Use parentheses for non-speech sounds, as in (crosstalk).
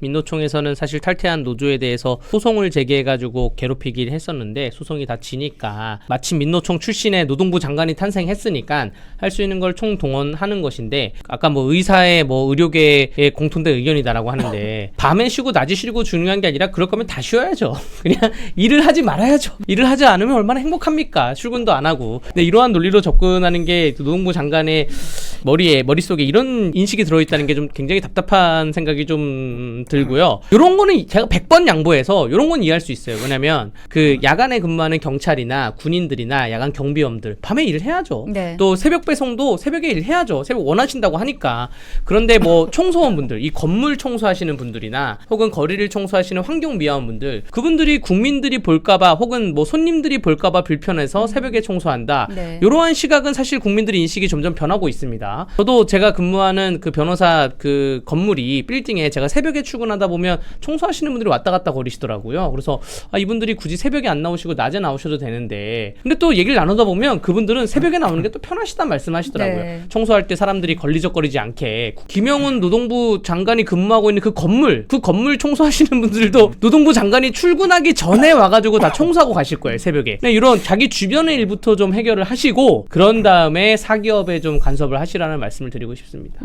민노총에서는 사실 탈퇴한 노조에 대해서 소송을 제기해가지고 괴롭히긴 했었는데 소송이 다 지니까 마침 민노총 출신의 노동부 장관이 탄생했으니까 할 수 있는 걸 총동원하는 것인데 아까 뭐 의사의 뭐 의료계의 공통된 의견이다라고 하는데 (laughs) 밤에 쉬고 낮에 쉬고 중요한 게 아니라 그럴 거면 다 쉬어야죠. (laughs) 그냥 일을 하지 말아야죠. 일을 하지 않으면 얼마나 행복합니까? 출근도 안 하고. 근데 이러한 논리로 접근하는 게 노동부 장관의 머리에 머릿속에 이런 인식이 들어있다는 게 좀 굉장히 답답한 생각이 좀 들고요. 이런 거는 제가 100번 양보해서 이런 건 이해할 수 있어요. 왜냐면 그 야간에 근무하는 경찰이나 군인들이나 야간 경비원들 밤에 일을 해야죠. 네. 또 새벽 배송도 새벽에 일해야죠. 새벽 원하신다고 하니까. 그런데 뭐 (laughs) 청소원분들, 이 건물 청소하시는 분들이나 혹은 거리를 청소하시는 환경 미화원분들, 그분들이 국민들이 볼까봐 혹은 뭐 손님들이 볼까봐 불편해서 새벽에 청소한다. 네. 이러한 시각은 사실 국민들의 인식이 점점 변하고 있습니다. 저도 제가 근무하는 그 변호사 그 건물이 빌딩에 제가 새벽에 출근하다 보면 청소하시는 분들이 왔다 갔다 거리시더라고요. 그래서 아, 이분들이 굳이 새벽에 안 나오시고 낮에 나오셔도 되는데 근데 또 얘기를 나누다 보면 그분들은 새벽에 나오는 게 또 편하시단 말씀하시더라고요. 네. 청소할 때 사람들이 걸리적거리지 않게 김영훈 노동부 장관이 근무하고 있는 그 건물 그 건물 청소하시는 분들도 노동부 장관이 출근하기 전에 와가지고 다 청소하고 가실 거예요 새벽에 그냥 이런 자기 주변의 일부터 좀 해결을 하시고 그런 다음에 사기업에 좀 간섭을 하시 라는 말씀을 드리고 싶습니다.